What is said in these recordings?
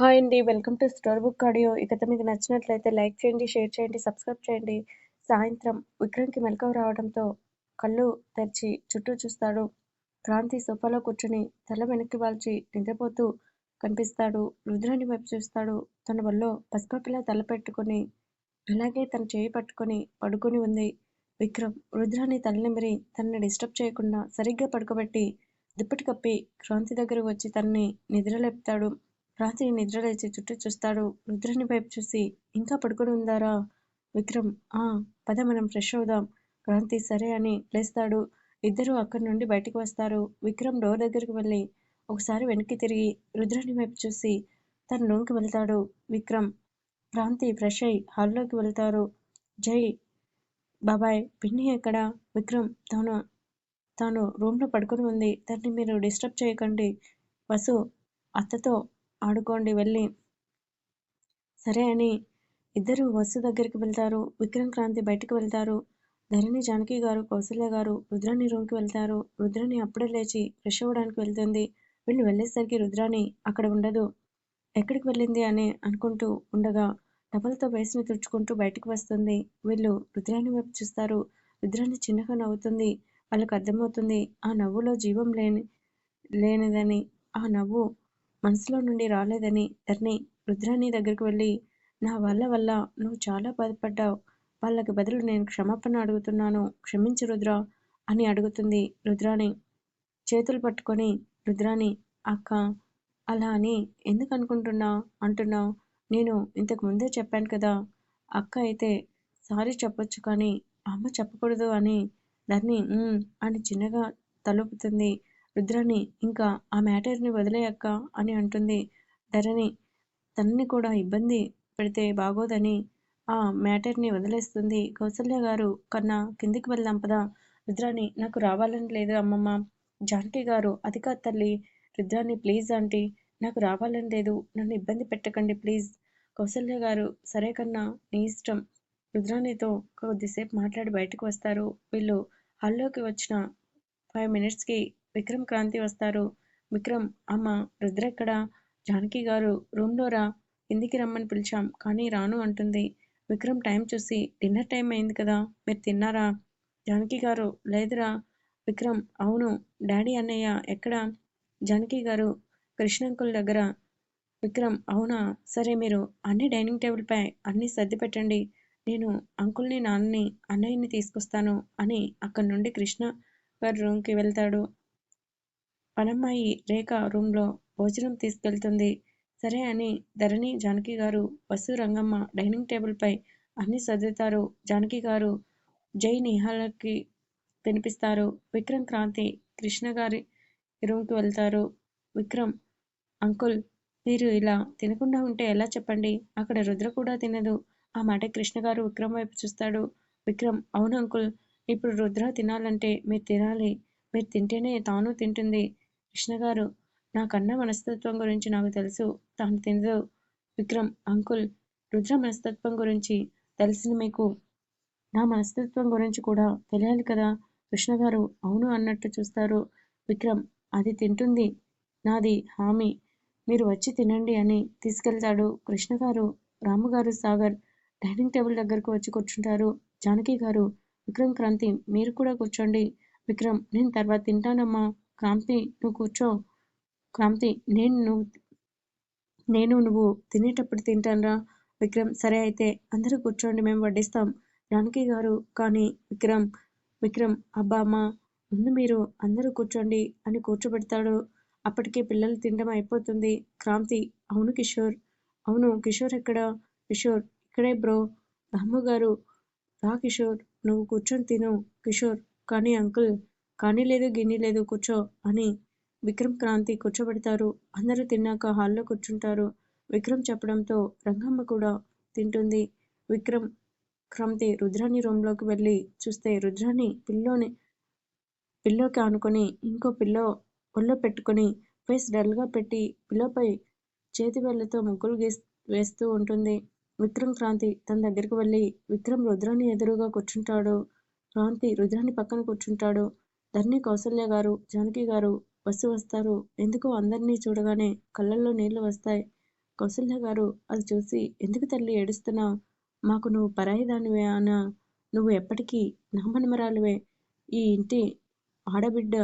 Hi అండి. Welcome to store book audio. ఈ మీకు నచ్చినట్లయితే లైక్ చేయండి, షేర్ చేయండి, సబ్స్క్రైబ్ చేయండి. సాయంత్రం విక్రమ్‌కి మెలకువ రావడంతో కళ్ళు తెరిచి చుట్టూ చూస్తాడు. క్రాంతి సోఫాలో కూర్చుని తల వెనక్కి వాల్చి నిద్రపోతూ కనిపిస్తాడు. రుద్రాన్ని వైపు చూస్తాడు. తన వల్ల పసిపాపలా తల పెట్టుకుని అలాగే తన చేయి పట్టుకొని పడుకొని ఉంది. విక్రమ్ తల తలనిమిరి తనని డిస్టర్బ్ చేయకుండా సరిగ్గా పడుకోబెట్టి దుప్పటి కప్పి క్రాంతి దగ్గరకు వచ్చి తనని నిద్రలేపుతాడు. రాత్రి నిద్రలేచి చుట్టూ చూస్తాడు. రుద్రుని వైపు చూసి ఇంకా పడుకొని ఉందారా? విక్రమ్ ఆ పద మనం ఫ్రెష్ అవుదాం. క్రాంతి సరే అని లేస్తాడు. ఇద్దరూ అక్కడి నుండి బయటికి వస్తారు. విక్రమ్ డోర్ దగ్గరికి వెళ్ళి ఒకసారి వెనక్కి తిరిగి రుద్రుని వైపు చూసి తన రూమ్కి వెళ్తాడు. విక్రమ్ క్రాంతి ఫ్రెష్ అయి హాల్లోకి వెళ్తారు. జై బాబాయ్ పిన్ని ఎక్కడ విక్రమ్ తాను తాను రూమ్లో పడుకుని ఉంది. తనని మీరు డిస్టర్బ్ చేయకండి. వసు అత్తతో ఆడుకోండి వెళ్ళి. సరే అని ఇద్దరు వసు దగ్గరికి వెళ్తారు. విక్రమ్ క్రాంతి బయటకు వెళ్తారు. ధరణి జానకి గారు కౌసల్య గారు రుద్రాణి రూమ్కి వెళ్తారు. రుద్రాణి అప్పుడే లేచి ఫ్రెష్ అవ్వడానికి వెళ్తుంది. వీళ్ళు వెళ్ళేసరికి రుద్రాణి అక్కడ ఉండదు. ఎక్కడికి వెళ్ళింది అని అనుకుంటూ ఉండగా టవల్తో ఫేస్ని తుడుచుకుంటూ బయటకు వస్తుంది. వీళ్ళు రుద్రాణి వైపు చూస్తారు. రుద్రాణి చిన్నగా నవ్వుతుంది. వాళ్ళకు అర్థమవుతుంది ఆ నవ్వులో జీవం లేని లేనిదని ఆ నవ్వు మనసులో నుండి రాలేదని. ధరణి రుద్రాణి దగ్గరికి వెళ్ళి నా వాళ్ళ వల్ల నువ్వు చాలా బాధపడ్డావు. వాళ్ళకి బదులు నేను క్షమాపణ అడుగుతున్నాను. క్షమించు రుద్ర అని అడుగుతుంది రుద్రాణి. చేతులు పట్టుకొని రుద్రాణి అక్క అలా అని ఎందుకు అనుకుంటున్నా అంటున్నావు? నేను ఇంతకు ముందే చెప్పాను కదా! అక్క అయితే సారీ చెప్పొచ్చు కానీ అమ్మ చెప్పకూడదు అని ధరణి అని చిన్నగా తలుపుతుంది రుద్రాణి ఇంకా ఆ మ్యాటర్‌ని వదిలేయక్క అని అంటుంది. ధరణి తనని కూడా ఇబ్బంది పెడితే బాగోదని ఆ మ్యాటర్‌ని వదిలేస్తుంది. కౌసల్య గారు కన్నా కిందికి వెళ్దాం పదా రుద్రాణి నాకు రావాలని లేదు అమ్మమ్మ. జానకి గారు అది కాదు తల్లి రుద్రాని ప్లీజ్ ఆంటీ నాకు రావాలని లేదు. నన్ను ఇబ్బంది పెట్టకండి ప్లీజ్. కౌసల్య గారు సరే కన్నా నీ ఇష్టం. రుద్రాణితో కొద్దిసేపు మాట్లాడి బయటకు వస్తారు. వీళ్ళు హాల్లోకి వచ్చిన ఫైవ్ మినిట్స్‌కి విక్రమ్ క్రాంతి వస్తారు. విక్రమ్ అమ్మ రుద్ర ఎక్కడ జానకి గారు రూమ్‌లో రా కిందికి రమ్మని పిలిచాం కానీ రాను అంటుంది. విక్రమ్ టైం చూసి డిన్నర్ టైం అయింది కదా మీరు తిన్నారా? జానకి గారు లేదురా. విక్రమ్ అవును డాడీ అన్నయ్య ఎక్కడ? జానకి గారు కృష్ణ అంకుల్ దగ్గర. విక్రమ్ అవునా సరే మీరు అన్ని డైనింగ్ టేబుల్ పై సర్ది పెట్టండి. నేను అంకుల్ని నాన్నని అన్నయ్యని తీసుకొస్తాను అని అక్కడి నుండి కృష్ణ గారి రూమ్‌కి వెళ్తాడు. పనమ్మాయి రేఖ రూమ్‌లో భోజనం తీసుకెళ్తుంది. సరే అని ధరణి జానకి గారు వసు రంగమ్మ డైనింగ్ టేబుల్ పై అన్నీ సర్దుతారు. జానకి గారు జై నిహాలకి తినిపిస్తారు. విక్రమ్ క్రాంతి కృష్ణ గారి రూమ్‌కి వెళ్తారు. విక్రమ్ అంకుల్ మీరు ఇలా తినకుండా ఉంటే ఎలా చెప్పండి. అక్కడ రుద్ర కూడా తినదు. ఆ మాటకి కృష్ణ గారు విక్రమ్ వైపు చూస్తాడు. విక్రమ్ అవును అంకుల్ ఇప్పుడు రుద్ర తినాలంటే మీరు తినాలి. మీరు తింటేనే తాను తింటుంది. కృష్ణ గారు నాకన్న మనస్తత్వం గురించి నాకు తెలుసు. తాను తినదు. విక్రమ్ అంకుల్ రుద్ర మనస్తత్వం గురించి తెలిసిన మీకు నా మనస్తత్వం గురించి కూడా తెలియాలి కదా! కృష్ణ గారు అవును అన్నట్టు చూస్తారు. విక్రమ్ అది తింటుంది. నాది హామీ. మీరు వచ్చి తినండి అని తీసుకెళ్తాడు. కృష్ణ గారు రాముగారు సాగర్ డైనింగ్ టేబుల్ దగ్గరకు వచ్చి కూర్చుంటారు. జానకి గారు విక్రమ్ క్రాంతి మీరు కూడా కూర్చోండి. విక్రమ్ నేను తర్వాత తింటానమ్మా. క్రాంతి నువ్వు కూర్చో. క్రాంతి నేను నువ్వు నేను నువ్వు తినేటప్పుడు తింటానురా. విక్రమ్ సరే అయితే అందరూ కూర్చోండి మేము వడ్డిస్తాం. జానకి గారు కానీ విక్రమ్ విక్రమ్ అబ్బా అమ్మా ముందు మీరు అందరూ కూర్చోండి అని కూర్చోబెడతాడు. అప్పటికే పిల్లలు తినడం అయిపోతుంది. క్రాంతి అవును కిషోర్ అవును కిషోర్ ఎక్కడ? కిషోర్ ఇక్కడే బ్రో. రాముగారు రా కిషోర్ నువ్వు కూర్చొని తిను కిషోర్ కానీ అంకుల్ కానీ లేదు గిన్ని లేదు కూర్చో అని విక్రమ్ క్రాంతి కూర్చోబెడతారు. అందరూ తిన్నాక హాల్లో కూర్చుంటారు. విక్రమ్ చెప్పడంతో రంగమ్మ కూడా తింటుంది. విక్రమ్ క్రాంతి రుద్రాణి రూమ్‌లోకి వెళ్ళి చూస్తే రుద్రాణి పిల్లోని పిల్లోకి ఆనుకొని ఇంకో పిల్లో ఒళ్ళో పెట్టుకొని ఫేస్ డల్‌గా పెట్టి పిల్లోపై చేతి వేళ్ళతో ముగ్గులు గీస్ వేస్తూ ఉంటుంది. విక్రమ్ క్రాంతి తన దగ్గరికి వెళ్ళి విక్రమ్ రుద్రాన్ని ఎదురుగా కూర్చుంటాడు. క్రాంతి రుద్రాణి పక్కన కూర్చుంటాడు. ధరణి కౌసల్య గారు జానకి గారు బస్సు వస్తారు. ఎందుకో అందరినీ చూడగానే కళ్ళల్లో నీళ్ళు వస్తాయి. కౌసల్య గారు అది చూసి ఎందుకు తల్లి ఏడుస్తున్నావు మాకు నువ్వు పరాయిదానివే అనా నువ్వు ఎప్పటికీ నా ఈ ఇంటి ఆడబిడ్డ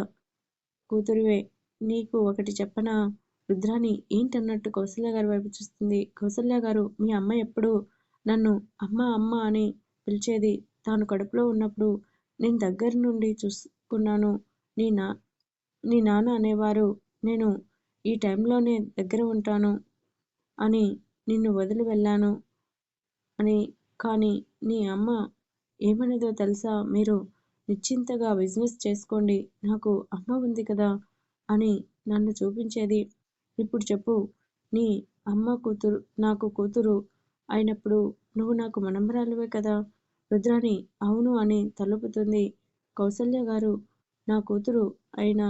కూతురివే. నీకు ఒకటి చెప్పనా? రుద్రాని ఏంటన్నట్టు కౌసల్య గారి వైపు చూస్తుంది. కౌసల్య గారు మీ అమ్మ ఎప్పుడు నన్ను అమ్మ అమ్మ అని పిలిచేది? తాను కడుపులో ఉన్నప్పుడు నేను దగ్గర నుండి కొన్నాను నీ నా నీ నాన్న అనేవారు నేను ఈ టైంలోనే దగ్గర ఉంటాను అని నిన్ను వదిలి వెళ్ళాను అని. కానీ నీ అమ్మ ఏమనేదో తెలుసా? మీరు నిశ్చింతగా బిజినెస్ చేసుకోండి నాకు అమ్మ ఉంది కదా అని నన్ను చూపించేది. ఇప్పుడు చెప్పు నీ అమ్మ కూతురు నాకు కూతురు అయినప్పుడు నువ్వు నాకు మనమరాలువే కదా రుద్రాణి అవును అని తలుపుతుంది. కౌసల్య గారు నా కూతురు అయిన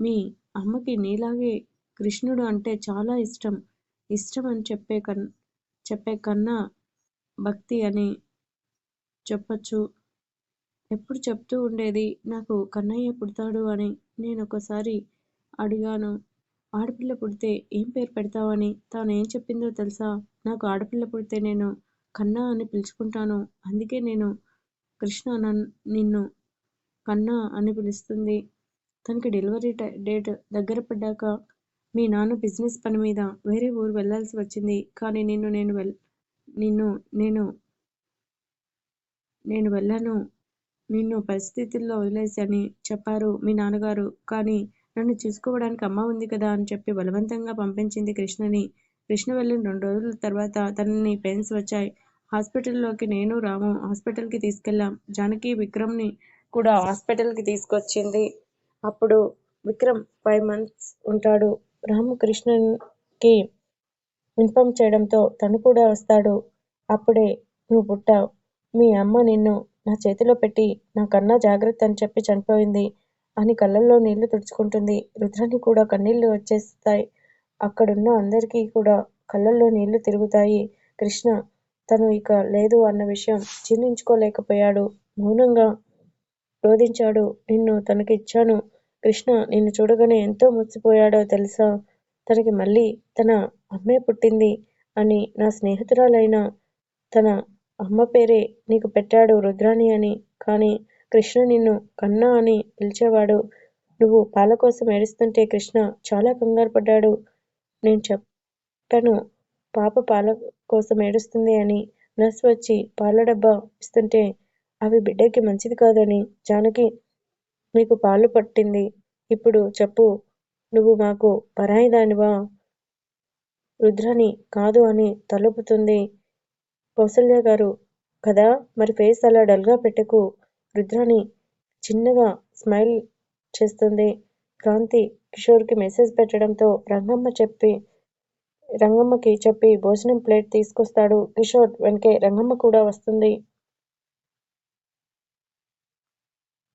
మీ అమ్మకి నీలాగే కృష్ణుడు అంటే చాలా ఇష్టం. ఇష్టం అని చెప్పే కన్ చెప్పే కన్నా భక్తి అని చెప్పచ్చు. ఎప్పుడు చెప్తూ ఉండేది నాకు కన్నయ్య పుడతాడు అని నేను ఒకసారి అడిగాను. ఆడపిల్ల పుడితే ఏం పేరు పెడతావని తాను ఏం చెప్పిందో తెలుసా? నాకు ఆడపిల్ల పుడితే నేను కన్నా అని పిలుచుకుంటాను. అందుకే నేను కృష్ణ నన్ను నిన్ను కన్నా అని పిలుస్తుంది. తనకి డెలివరీ డేట్ దగ్గర పడ్డాక మీ నాన్న బిజినెస్ పని మీద వేరే ఊరు వెళ్ళాల్సి వచ్చింది. కానీ నిన్ను నేను వెల్ నిన్ను నేను నేను వెళ్ళాను. నిన్ను పరిస్థితుల్లో వదిలేసి చెప్పారు మీ నాన్నగారు. కానీ నన్ను చూసుకోవడానికి అమ్మ ఉంది కదా అని చెప్పి బలవంతంగా పంపించింది కృష్ణని. కృష్ణ వెళ్ళిన రెండు రోజుల తర్వాత తనని పెయిన్స్ వచ్చాయి. హాస్పిటల్లోకి నేను రాము హాస్పిటల్కి తీసుకెళ్ళాం. జానకి విక్రమ్ని కూడా హాస్పిటల్కి తీసుకొచ్చింది. అప్పుడు విక్రమ్ ఫైవ్ మంత్స్ ఉంటాడు. రామకృష్ణన్కి ఇన్ఫామ్ చేయడంతో తను కూడా వస్తాడు. అప్పుడే నువ్వు పుట్టావు. మీ అమ్మ నిన్ను నా చేతిలో పెట్టి నాకన్నా జాగ్రత్త అని చెప్పి చనిపోయింది అని కళ్ళల్లో నీళ్ళు తుడుచుకుంటుంది. రుద్రానికి కూడా కన్నీళ్ళు వచ్చేస్తాయి. అక్కడున్న అందరికీ కూడా కళ్ళల్లో నీళ్ళు తిరుగుతాయి. కృష్ణ తను ఇక లేదు అన్న విషయం జీర్ణించుకోలేకపోయాడు మౌనంగా రోధించాడు. నిన్ను తనకిచ్చాను. కృష్ణ నిన్ను చూడగానే ఎంతో మురిసిపోయాడో తెలుసా? తనకి మళ్ళీ తన అమ్మే పుట్టింది అని నా స్నేహితురాలైన తన అమ్మ పేరే నీకు పెట్టాడు రుద్రాణి అని. కానీ కృష్ణ నిన్ను కన్నా అని పిలిచేవాడు. నువ్వు పాల కోసం ఏడుస్తుంటే కృష్ణ చాలా కంగారు పడ్డాడు. నేను చెప్పాను పాప పాల కోసం ఏడుస్తుంది అని. నర్స్ వచ్చి పాల డబ్బా ఇస్తుంటే అవి బిడ్డకి మంచిది కాదని జానకి నీకు పాలు పట్టింది. ఇప్పుడు చెప్పు నువ్వు మాకు పరాయిదానివా? రుద్రాని కాదు అని తలుపుతుంది. కౌసల్య గారు కదా? మరి ఫేస్ అలా డల్గా పెట్టకు. రుద్రాని చిన్నగా స్మైల్ చేస్తుంది. క్రాంతి కిషోర్కి మెసేజ్ పెట్టడంతో రంగమ్మ చెప్పి రంగమ్మకి చెప్పి భోజనం ప్లేట్ తీసుకొస్తాడు కిషోర్. వెనకే రంగమ్మ కూడా వస్తుంది.